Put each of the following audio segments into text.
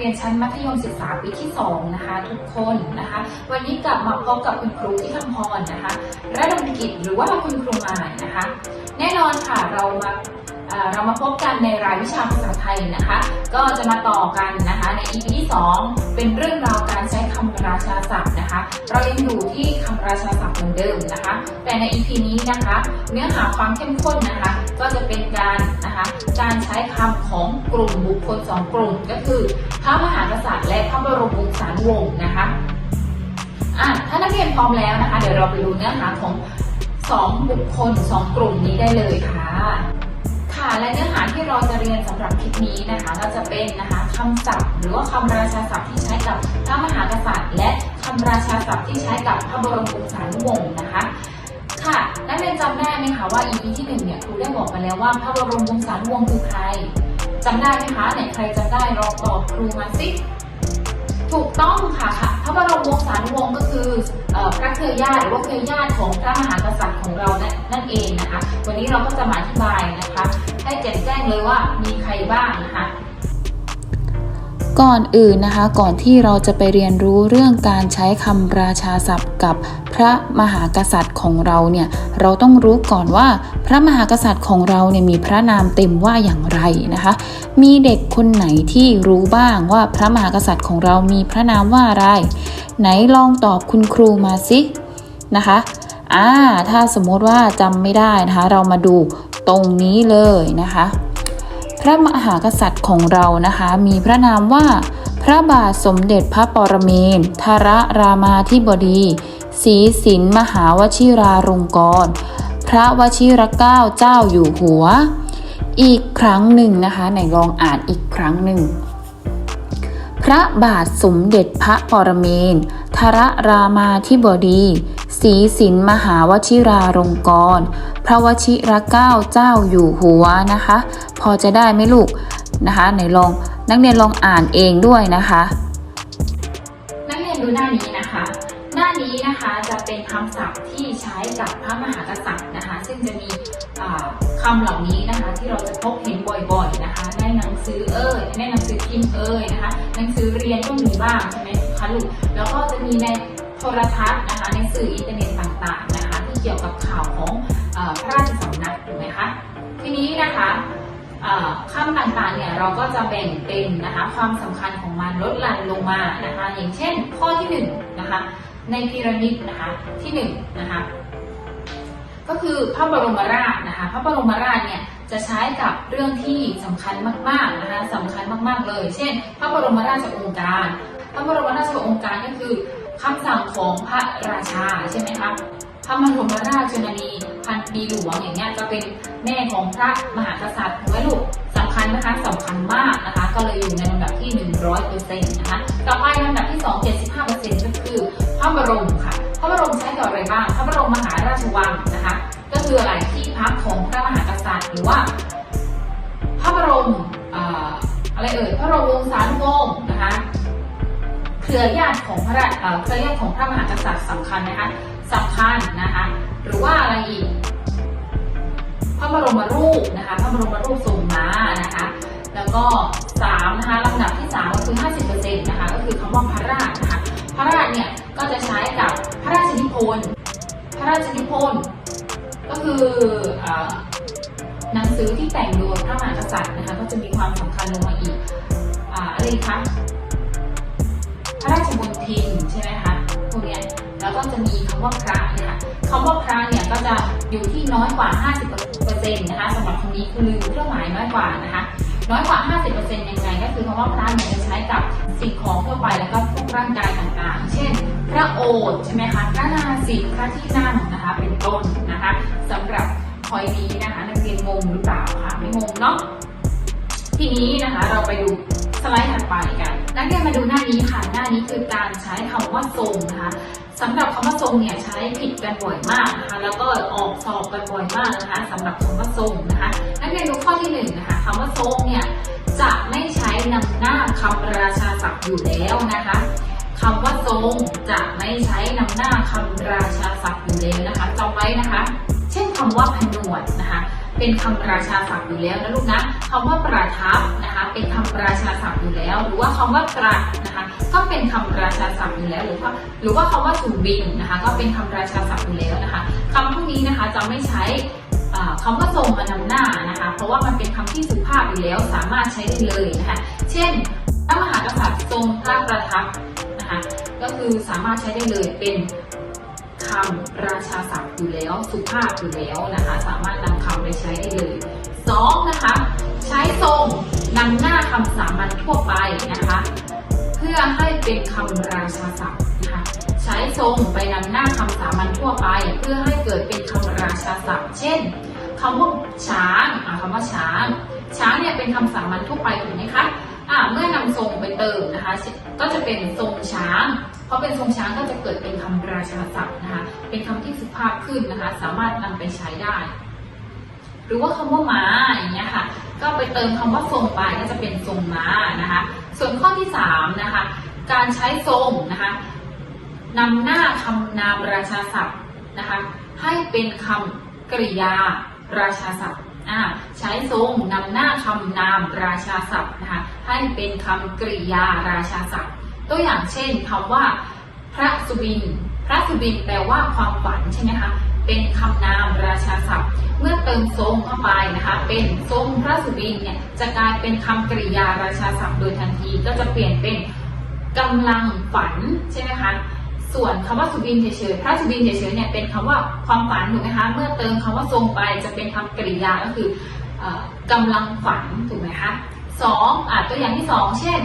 เรียนชั้นมัธยมศึกษาปีที่ 2 นะคะ ทุกคนนะคะ วันนี้กลับมาพบกับคุณครูที่คำพรนะคะระดมกิจหรือว่าคุณครูหมายนะคะ แน่นอนค่ะเรามา เรามาพบกันในรายวิชาภาษาไทยนะคะ ก็จะมาต่อกันนะคะใน EP ที่ 2 เป็นเรื่องราวการใช้คำราชาศัพท์นะคะ เรายังอยู่ที่คำราชาศัพท์เหมือนเดิมนะคะ แต่ใน EP นี้นะคะ เนื้อหาความเข้มข้นนะคะ ก็จะเป็นการนะคะการใช้คำของกลุ่มบุคคลสองกลุ่ม ก็คือพระมหากษัตริย์และพระบรมวงศานุวงศ์นะคะอะถ้านักเรียนพร้อมแล้วนะคะ เดี๋ยวเราไปดูเนื้อหาของสองบุคคลสองกลุ่มนี้ได้เลยค่ะ ค่ะและเนื้อหาที่เราจะเรียนสำหรับคลิปนี้นะคะก็จะเป็นนะคะคำศัพท์ หรือว่าคำราชาศัพท์ที่ใช้กับพระมหากษัตริย์ และคำราชาศัพท์ที่ใช้กับพระบรมวงศานุวงศ์นะคะค่ะนักเรียนจำได้ไหมคะว่า EP ที่หนึ่งเนี่ยครูได้บอกมาแล้วว่าพระบรมวงศานุวงศ์คือใครจำได้ไหมคะไหนใครจำได้ลองตอบครูมาสิถูกต้องค่ะค่ะพระบรมวงศานุวงศ์ก็คือพระเครือญาติหรือว่าเครือญาติของพระมหากษัตริย์ของเรานั่นนั่นเองนะคะ วันนี้เราก็จะมาอธิบายนะคะ ให้แจ่มแจ้งเลยว่ามีใครบ้างนะคะก่อนอื่นนะคะก่อนที่เราจะไปเรียนรู้เรื่องการใช้คำราชาศัพท์กับพระมหากษัตริย์ของเราเนี่ยเราต้องรู้ก่อนว่าพระมหากษัตริย์ของเราเนี่ยมีพระนามเต็มว่าอย่างไรนะคะ มีเด็กคนไหนที่รู้บ้างว่าพระมหากษัตริย์ของเรามีพระนามว่าอะไร ไหนลองตอบคุณครูมาสินะคะอ่าถ้าสมมติว่าจำไม่ได้นะคะ เรามาดู ตรงนี้เลยนะคะ พระมหากษัตริย์ของเรานะคะ มีพระนามว่า พระบาทสมเด็จพระปรเมนทรรามาธิบดีศรีสินมหาวชิราลงกรณ์พระวชิรเกล้าเจ้าอยู่หัว อีกครั้งหนึ่งนะคะไหนลองอ่านอีกครั้งหนึ่ง ระบาทสมเด็จพระปรเมนทรรามาธิบดีศรีสินมหาวชิราลงกรณ์พระวชิรเก้าเจ้าอยู่หัวนะคะ พอจะได้ไหมลูกนะคะไหนลองนักเรียนลองอ่านเองด้วยนะคะ นักเรียนดูหน้านี้นะ น้านี้นะคะจะเป็นคำศัพท์ที่ใช้กับพระมหากษัตริย์นะคะ ซึ่งจะมีอ่าคำเหล่านี้นะคะที่เราจะพบเห็นบ่อยๆนะคะ ในหนังสือเอ่ยในหนังสือพิมพ์เอ่ยนะคะหนังสือเรียนก็มีบ้างใช่ไหมคะลูกแล้วก็จะมีในโทรทัศน์นะคะในสื่ออินเทอร์เน็ตต่างๆนะคะ ที่เกี่ยวกับข่าวของพระราชสำนักถูกไหมคะทีนี้นะคะคำต่างๆเนี่ยเราก็จะแบ่งเป็นนะคะความสำคัญของมันลดหลั่นลงมานะคะ อย่างเช่นข้อที่หนึ่งนะคะ ในพีระมิดนะคะที่หนึ่งนะคะก็คือพระบรมราชนะคะพระบรมราชเนี่ยจะใช้กับเรื่องที่สำคัญมากๆนะคะสำคัญมากๆเลย เช่น พระบรมราชโองการ พระบรมราชโองการก็คือคำสั่งของพระราชาใช่ไหมคะพระบรมราชชนนีพันปีหลวงอย่างเงี้ยจะเป็นแม่ของพระมหากษัตริย์ถูกไหมลูกสำคัญนะคะสำคัญมากนะคะ ก็เลยอยู่ในลำดับที่ 100เปอร์เซ็นต์นะคะ ต่อไปลำดับที่ 2 75เปอร์เซ็นต์ก็คือ พระบรมค่ะพระบรมใช้กับอะไรบ้างพระบรมมหาราชวังนะคะ ก็คืออะไรที่พักของพระมหากษัตริย์ หรือว่า พระบรมออะไรเอ่ยพระบรมวงศานุวงศ์นะคะเครือญาติของพระเอ่อเครือญาติของพระมหากษัตริย์สำคัญนะคะสำคัญนะคะหรือว่าอะไรอีกพระบรมรูปนะคะพระบรมรูปทรงม้านะคะแล้วก็สามนะคะลำดับที่สามก็คือ 50%นะคะก็คือคำว่าพระราชนะคะพระราชเนี่ย ก็จะใช้กับพระราชนิพนธ์พระราชนิพนธ์ก็คืออ่อหนังสือที่แต่งโดยพระมหากษัตริย์นะคะก็จะมีความสำคัญลงมาอีกอ่าอะไรคะพระราชมนทินใช่ไหมคะพวกนี้แล้วก็จะมีคำว่าพระนี่ยค่ะคำว่าพระเนี่ยก็จะอยู่ที่น้อยกว่า 50%นะคะสำหรับคำนี้คือลืมเครื่องหมายน้อยกว่านะคะ น้อยกว่า 50%ยังไง ก็คือคำว่าพระเนี่ยจะใช้กับสิ่งของทั่วไปแล้วก็พวกร่างกายต่างๆ เช่น พระโอษฐ์ใช่ไหมคะพระนาสิกพระที่นั่งนะคะ เป็นต้นนะคะสำหรับพอยนี้นะคะนักเรียนงงหรือเปล่าคะไม่งงเนาะทีนี้นะคะเราไปดูสไลด์ถัดไปกัน นักเรียนมาดูหน้านี้ค่ะ หน้านี้คือการใช้คำว่าทรงนะคะ สำหรับคำว่าทรงเนี่ยใช้ผิดกันบ่อยมากนะคะแล้วก็ออกสอบกันบ่อยมากนะคะสำหรับคำว่าทรงนะคะนักเรียนดูข้อที่หนึ่งนะคะคำว่าทรงเนี่ยจะไม่ใช้นำหน้าคำราชาศัพท์อยู่แล้วนะคะคำว่าทรงจะไม่ใช้นำหน้าคำราชาศัพท์อยู่แล้วนะคะจำไว้นะคะ เช่นคำว่าผนวดนะคะ เป็นคำราชาศัพท์อยู่แล้วนะลูกนะคำว่าประทับนะคะเป็นคำราชาศัพท์อยู่แล้ว หรือว่าคำว่าตรัสนะคะก็เป็นคำราชาศัพท์อยู่แล้วหรือว่าหรือว่าคำว่าสุบินนะคะก็เป็นคำราชาศัพท์อยู่แล้วนะคะคำพวกนี้นะคะจะไม่ใช้อ่าคำว่าทรงมานำหน้านะคะ เพราะว่ามันเป็นคำที่สุภาพอยู่แล้วสามารถใช้ได้เลยนะคะเช่นพระมหากษัตริย์ทรงพระประทับนะคะก็คือสามารถใช้ได้เลยเป็น คำราชาศัพท์อยู่แล้วสุภาพอยู่แล้วนะคะ สามารถนำคำไปใช้ได้เลยสองนะคะ ใช้ทรงนำหน้าคำสามัญทั่วไปนะคะ เพื่อให้เป็นคำราชาศัพท์นะคะใช้ทรงไปนำหน้าคำสามัญทั่วไป เพื่อให้เกิดเป็นคำราชาศัพท์ เช่นคำว่าช้างอะคำว่าช้างช้างเนี่ยเป็นคำสามัญทั่วไปถูกไหมคะอะเมื่อนำทรงไปเติมนะคะ ก็จะเป็นทรงช้าง เพราะเป็นทรงช้างก็จะเกิดเป็นคำราชาศัพท์นะคะ เป็นคำที่สุภาพขึ้นนะคะ สามารถนำไปใช้ได้ หรือว่าคำว่าม้าอย่างเงี้ยค่ะ ก็ไปเติมคำว่าทรงไปก็จะเป็นทรงม้านะคะ ส่วนข้อที่สามนะคะ การใช้ทรงนะคะนำหน้าคำนามราชาศัพท์นะคะ ให้เป็นคำกริยาราชาศัพท์ใช้ทรงนำหน้าคำนามราชาศัพท์นะคะให้เป็นคำกริยาราชาศัพท์ ตัวอย่างเช่นคำว่า พระสุบิน พระสุบินแปลว่าความฝันใช่ไหมคะ เป็นคำนามราชาศัพท์ เมื่อเติมทรงเข้าไปนะคะ เป็นทรงพระสุบินเนี่ยจะกลายเป็นคำกริยาราชาศัพท์โดยทันที ก็จะเปลี่ยนเป็นกำลังฝันใช่ไหมคะส่วนคำว่าสุบินเฉยๆพระสุบินเฉยๆเนี่ยเป็นคำว่าความฝันถูกไหมคะ เมื่อเติมคำว่าทรงไปจะเป็นคำกริยาก็คือออกำลังฝันถูกไหมคะสองอะตัวอย่างที่สองเช่น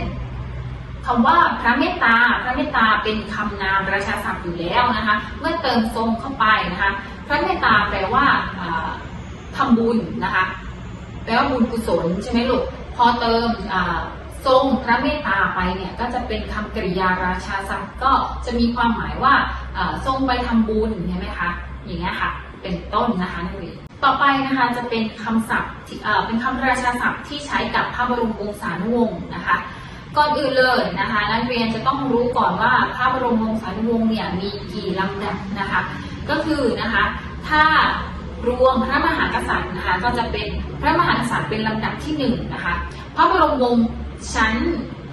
คำว่าพระเมตตา พระเมตตาเป็นคำนามราชาศัพท์อยู่แล้วนะคะ เมื่อเติมทรงเข้าไปนะคะ พระเมตตาแปลว่าอ่าทำบุญนะคะ แปลว่าบุญกุศลใช่ไหมลูก พอเติมทรงพระเมตตาไปเนี่ยก็จะเป็นคำกริยาราชาศัพท์ก็จะมีความหมายว่าทรงไปทำบุญใช่ไหมคะ อย่างเงี้ยค่ะ เป็นต้นนะคะนักเรียนต่อไปนะคะจะเป็นคำศัพท์เอ่อเป็นคำราชาศัพท์ที่ใช้กับพระบรมวงศานุวงศ์นะคะ ก่อนอื่นเลยนะคะนักเรียนจะต้องรู้ก่อนว่าพระบรมวงศานุวงศ์เนี่ยมีกี่ลำดับนะคะ ก็คือนะคะถ้ารวมพระมหากษัตริย์นะคะก็จะเป็นพระมหากษัตริย์เป็นลำดับที่หนึ่งนะคะพระบรมวงศ์ชั้น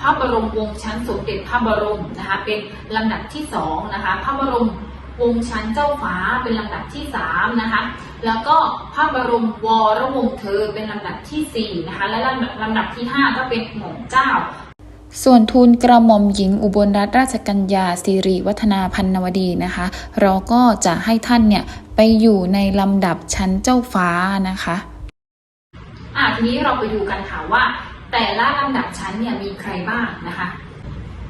พระบรมวงศ์ชั้นสมเด็จพระบรมนะคะเป็นลำดับที่สองนะคะพระบรมวงศ์ชั้นเจ้าฟ้าเป็นลำดับที่สามนะคะ แล้วก็พระบรมวรวงศ์เธอเป็นลำดับที่สี่นะคะ และลำดับลำดับที่ห้าก็เป็นหม่อมเจ้า ส่วนทูลกระหม่อมหญิงอุบลรัตนราชกัญญาสิริวัฒนาพันนวดีนะคะ เราก็จะให้ท่านเนี่ยไปอยู่ในลำดับชั้นเจ้าฟ้านะคะอะทีนี้เราไปดูกันค่ะว่า แต่ละลำดับชั้นเนี่ยมีใครบ้างนะคะ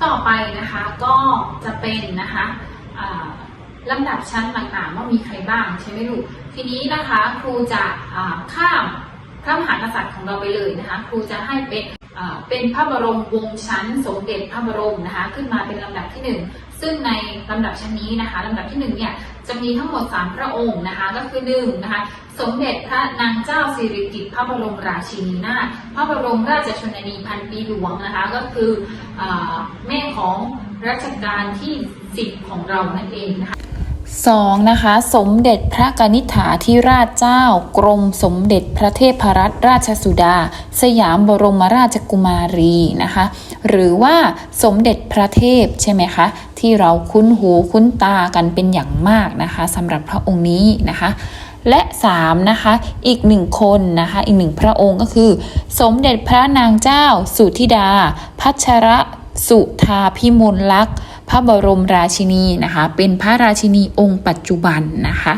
ต่อไปนะคะก็จะเป็นนะคะลำดับชั้นต่างๆว่ามีใครบ้างใช่ไหมลูกทีนี้นะคะครูจะข้าม พระมหากษัตริย์ของเราไปเลยนะคะครูจะให้เป็นเป็นพระบรมวงศ์ชั้น สมเด็จพระบรมนะคะขึ้นมาเป็นลำดับที่หนึ่งซึ่งในลำดับชั้นนี้นะคะลำดับที่หนึ่งเนี่ยจะมีทั้งหมด 3 พระองค์นะคะก็คือหนึ่งนะคะสมเด็จพระนางเจ้าสิริกิติ์พระบรมราชินีนาถพระบรมราชชนนีพันปีหลวงนะคะก็คืออแม่ของรัชกาลที่ 10 ของเรานั่นเองนะคะ สองนะคะ สมเด็จพระกนิษฐาธิราชเจ้า กรมสมเด็จพระเทพรัตนราชสุดา สยามบรมราชกุมารีนะคะ หรือว่าสมเด็จพระเทพใช่ไหมคะ ที่เราคุ้นหูคุ้นตากันเป็นอย่างมากนะคะสำหรับพระองค์นี้นะคะ และ 3 นะคะ อีกหนึ่งคนนะคะ อีกหนึ่งพระองค์ก็คือ สมเด็จพระนางเจ้า สุธิดา พัชระสุธาพิมลลักษณ์ ระบรมราชินีนะคะ เป็นพระราชินีองค์ปัจจุบันนะคะ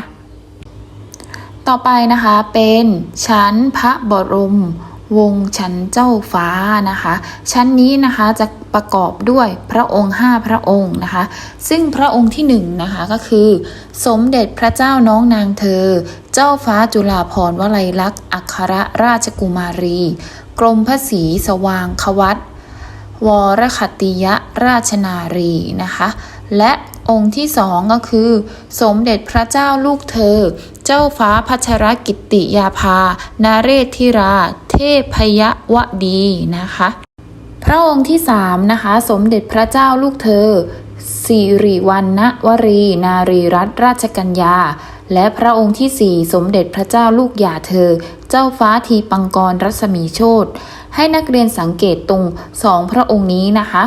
ต่อไปนะคะเป็นชั้นพระบรมวงศ์ชั้นเจ้าฟ้านะคะ ชั้นนี้นะคะจะประกอบด้วยพระองค์ 5 พระองค์นะคะ ซึ่งพระองค์ที่1นะคะก็คือ สมเด็จพระเจ้าน้องนางเธอ เจ้าฟ้าจุฬาภรณ์วลัยลักษณ์อัครราชกุมารี กรมพระศรีสว่างควัต วรคติยราชนารีนะคะ และองค์ที่สองก็คือ สมเด็จพระเจ้าลูกเธอ เจ้าฟ้าพัชรกิติยาภา นาเรศธิรา เทพยวดีนะคะ พระองค์ที่สามนะคะ สมเด็จพระเจ้าลูกเธอสิริวัณณวรี นารีรัตนราชกัญญา และพระองค์ที่สี่สมเด็จพระเจ้าลูกยาเธอ เจ้าฟ้าทีปังกรรัศมีโชต ให้นักเรียนสังเกตตรงสองพระองค์นี้นะคะ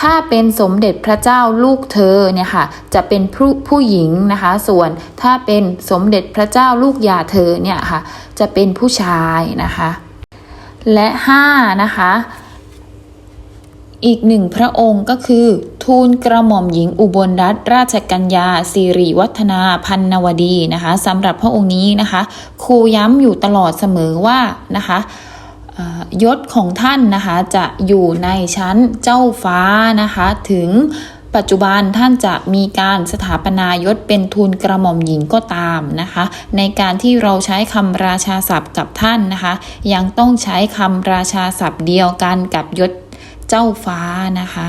ถ้าเป็นสมเด็จพระเจ้าลูกเธอเนี่ยค่ะจะเป็นผู้ผู้หญิงนะคะ ส่วนถ้าเป็นสมเด็จพระเจ้าลูกยาเธอเนี่ยค่ะจะเป็นผู้ชายนะคะ และ5นะคะอีกหนึ่งพระองค์ก็คือ ทูลกระหม่อมหญิงอุบลรัตนราชกัญญาสิริวัฒนาพันนวดีนะคะสำหรับพระองค์นี้นะคะ ครูย้ำอยู่ตลอดเสมอว่านะคะ ยศของท่านนะคะจะอยู่ในชั้นเจ้าฟ้านะคะถึงปัจจุบันท่านจะมีการสถาปนายศเป็นทูลกระหม่อมหญิงก็ตามนะคะ ในการที่เราใช้คำราชาศัพท์กับท่านนะคะ ยังต้องใช้คำราชาศัพท์เดียวกันกับยศเจ้าฟ้านะคะ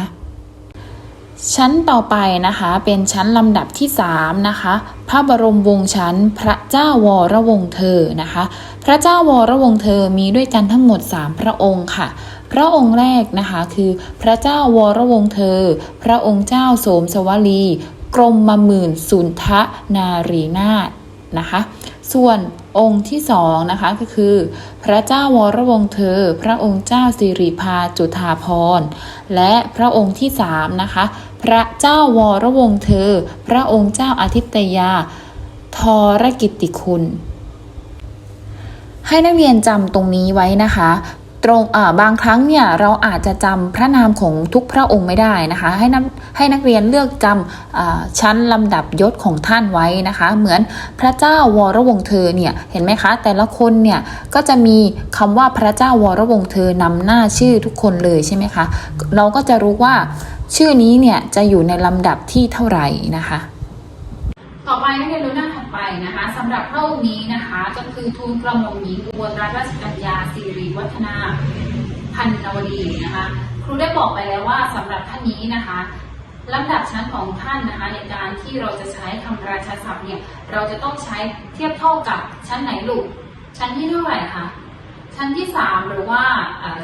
ชั้นต่อไปนะคะเป็นชั้นลำดับที่ 3 นะคะ พระบรมวงศ์ชั้นพระเจ้าวรวงเธอนะคะ พระเจ้าวรวงเธอมีด้วยกันทั้งหมด 3 พระองค์ค่ะ พระองค์แรกนะคะคือพระเจ้าวรวงเธอ พระองค์เจ้าโสมสวลี กรมมหมื่นสุนทะนารีนาถนะคะ ส่วนองค์ที่สองนะคะก็คือ พระเจ้าวรวงเธอ พระองค์เจ้าสิริพาจุฑาภรณ์และพระองค์ที่สามนะคะ พระเจ้าวรวงเธอ พระองค์เจ้าอาทิตยาทรกิติคุณให้นักเรียนจำตรงนี้ไว้นะคะ ตรงบางครั้งเนี่ยเราอาจจะจำพระนามของทุกพระองค์ไม่ได้นะคะ ให้นักให้นักเรียนเลือกจำอ่าชั้นลำดับยศของท่านไว้นะคะ เหมือนพระเจ้าวรวงเธอเนี่ยเห็นไหมคะ แต่ละคนเนี่ยก็จะมีคำว่าพระเจ้าวรวงเธอนำหน้าชื่อทุกคนเลยใช่ไหมคะ เราก็จะรู้ว่าชื่อนี้เนี่ยจะอยู่ในลำดับที่เท่าไหร่นะคะ ต่อไปนักเรียนรู้หน้าถัดไปนะคะสำหรับพระองค์นี้นะคะก็คือทูลกระหม่อมหญิงอุบลรัตนราชกัญญาสิริวัฒนาพันนวดีนะคะ ครูได้บอกไปแล้วว่าสำหรับท่านนี้นะคะลำดับชั้นของท่านนะคะ ในการที่เราจะใช้คำราชาศัพท์เนี่ยเราจะต้องใช้เทียบเท่ากับชั้นไหนลูกชั้นที่เท่าไหร่คะชั้นที่สามหรือว่า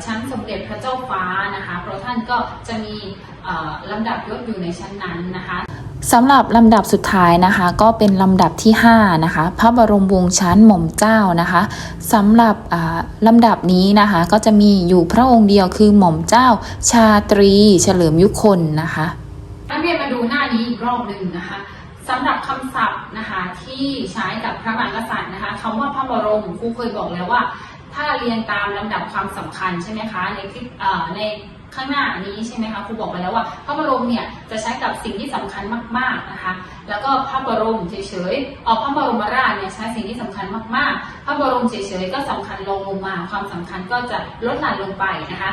ชั้นสมเด็จพระเจ้าฟ้านะคะ เพราะท่านก็จะมีลำดับยศอยู่ในชั้นนั้นนะคะ สำหรับลำดับสุดท้ายนะคะ ก็เป็นลำดับที่5นะคะพระบรมวงศ์ชั้นหม่อมเจ้านะคะสำหรับอ่าลำดับนี้นะคะ ก็จะมีอยู่พระองค์เดียวคือหม่อมเจ้าชาตรีเฉลิมยุคนนะคะนักเรียนมาดูหน้านี้อีกรอบหนึ่งนะคะสำหรับคำศัพท์นะคะที่ใช้กับพระมหากษัตริย์นะคะคำว่าพระบรมครูเคยบอกแล้วว่า ถ้าเรียงตามลำดับความสำคัญใช่ไหมคะในคลิปเอ่อใน ข้างหน้านี้ใช่ไหมคะครูบอกไปแล้วว่าพระบรมเนี่ยจะใช้กับสิ่งที่สำคัญมากๆนะคะ แล้วก็พระบรมเฉยๆเอาพระบรมราชเนี่ยใช้สิ่งที่สำคัญมากๆ พระบรมเฉยๆก็สำคัญลงลงมา ความสำคัญก็จะลดหลั่นลงไปนะคะ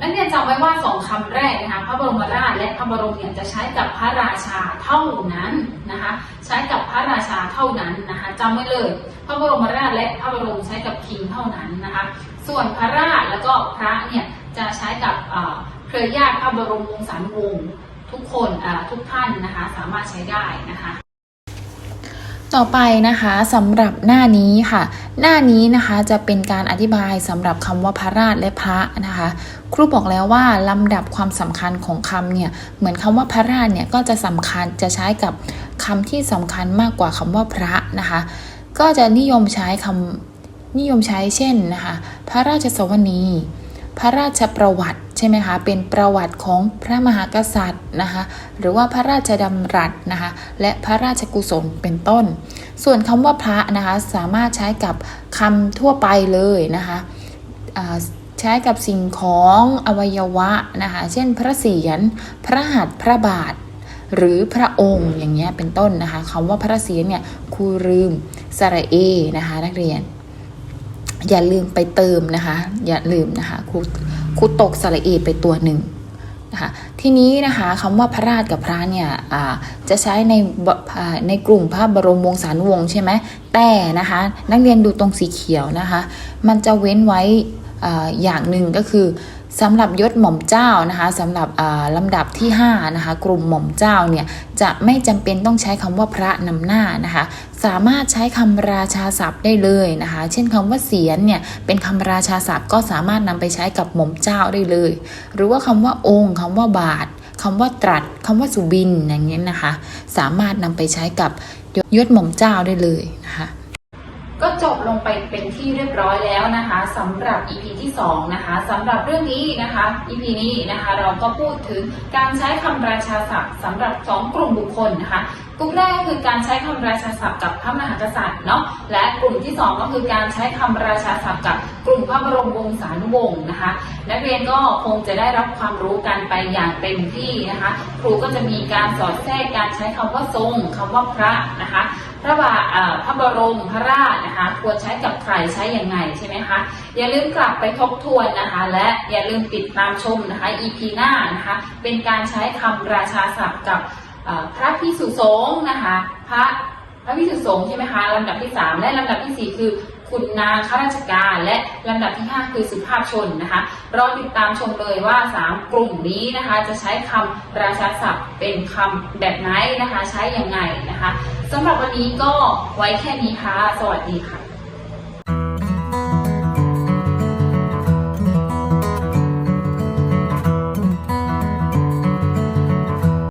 นักเรียนจำไว้ว่าสองคำแรกนะคะพระบรมราชและพระบรมเนี่ยจะใช้กับพระราชาเท่านั้นนะคะ ใช้กับพระราชาเท่านั้นนะคะจำไว้เลย พระบรมราชและพระบรมใช้กับคิงเท่านั้นนะคะ ส่วนพระราชแล้วก็พระเนี่ย จะใช้กับเอ่อเครือญาติพระบรมวงศานุวงศ์ทุกคนทุกท่านนะคะสามารถใช้ได้นะคะต่อไปนะคะสำหรับหน้านี้ค่ะ หน้านี้นะคะจะเป็นการอธิบายสำหรับคำว่าพระราชและพระนะคะ ครูบอกแล้วว่าลำดับความสำคัญของคำเนี่ยเหมือนคำว่าพระราชเนี่ยก็จะสำคัญจะใช้กับคำที่สำคัญมากกว่าคำว่าพระนะคะ ก็จะนิยมใช้คำนิยมใช้เช่นนะคะ พระราชสวนี พระราชประวัติใช่ไหมคะ เป็นประวัติของพระมหากษัตริย์นะคะ หรือว่าพระราชดำรัสนะคะ และพระราชกุศลเป็นต้น ส่วนคำว่าพระนะคะสามารถใช้กับคำทั่วไปเลยนะคะใช้กับสิ่งของอวัยวะนะคะ เช่น พระเศียร พระหัตถ์ พระบาท หรือพระองค์อย่างเงี้ยเป็นต้นนะคะคำว่าพระเศียรเนี่ยครูลืมสระเอนะคะนักเรียน อย่าลืมไปเติมนะคะ อย่าลืมนะคะครูครูตกสระเอไปตัวหนึ่งนะคะทีนี้นะคะคำว่าพระราชกับพระเนี่ยจะใช้ในในกลุ่มพระบรมวงศานุวงศ์ใช่ไหมแต่นะคะ นักเรียนดูตรงสีเขียวนะคะ มันจะเว้นไว้ออย่างหนึ่งก็คือ สำหรับยศหม่อมเจ้านะคะสำหรับลำดับที่5นะคะกลุ่มหม่อมเจ้าเนี่ยจะไม่จำเป็นต้องใช้คำว่าพระนำหน้านะคะสามารถใช้คำราชาศัพท์ได้เลยนะคะ เช่นคำว่าเสียนเนี่ยเป็นคำราชาศัพท์ก็สามารถนำไปใช้กับหม่อมเจ้าได้เลย หรือว่าคำว่าองค์คำว่าบาทคำว่าตรัสคำว่าสุบินอย่างเงี้ยนะคะ สามารถนำไปใช้กับยศหม่อมเจ้าได้เลยนะคะ จบลงไปเป็นที่เรียบร้อยแล้วนะคะสำหรับ EP ที่2นะคะสำหรับเรื่องนี้นะคะ EP นี้นะคะเราก็พูดถึงการใช้คำราชาศัพท์สำหรับ 2 กลุ่มบุคคลนะคะกลุ่มแรกก็คือการใช้คำราชาศัพท์กับพระมหากษัตริย์เนาะและกลุ่มที่ 2 ก็คือการใช้คำราชาศัพท์กับกลุ่มพระบรมวงศานุวงศ์นะคะ นักเรียนก็คงจะได้รับความรู้กันไปอย่างเต็มที่นะคะ ครูก็จะมีการสอดแทรกการใช้คำว่าทรงคำว่าพระนะคะ พระบาเอ่อพระบรมพระราชนะคะควรใช้กับใครใช้ยังไงใช่ไหมคะอย่าลืมกลับไปทบทวนนะคะ และอย่าลืมติดตามชมนะคะ EP หน้านะคะเป็นการใช้คำราชาศัพท์กับพระพิสุสงฆ์นะคะ พระพระพิสุสงฆ์ใช่ไหมคะลำดับที่ 3 และลำดับทีสี่4 คือ ขุนนางข้าราชการและลำดับที่ 5 คือสุภาพชนนะคะรอติดตามชมเลยว่า 3 กลุ่มนี้นะคะจะใช้คำราชาศัพท์เป็นคำแบบไหนนะคะ ใช้อย่างไงนะคะสำหรับวันนี้ก็ไว้แค่นี้ค่ะ สวัสดีค่ะ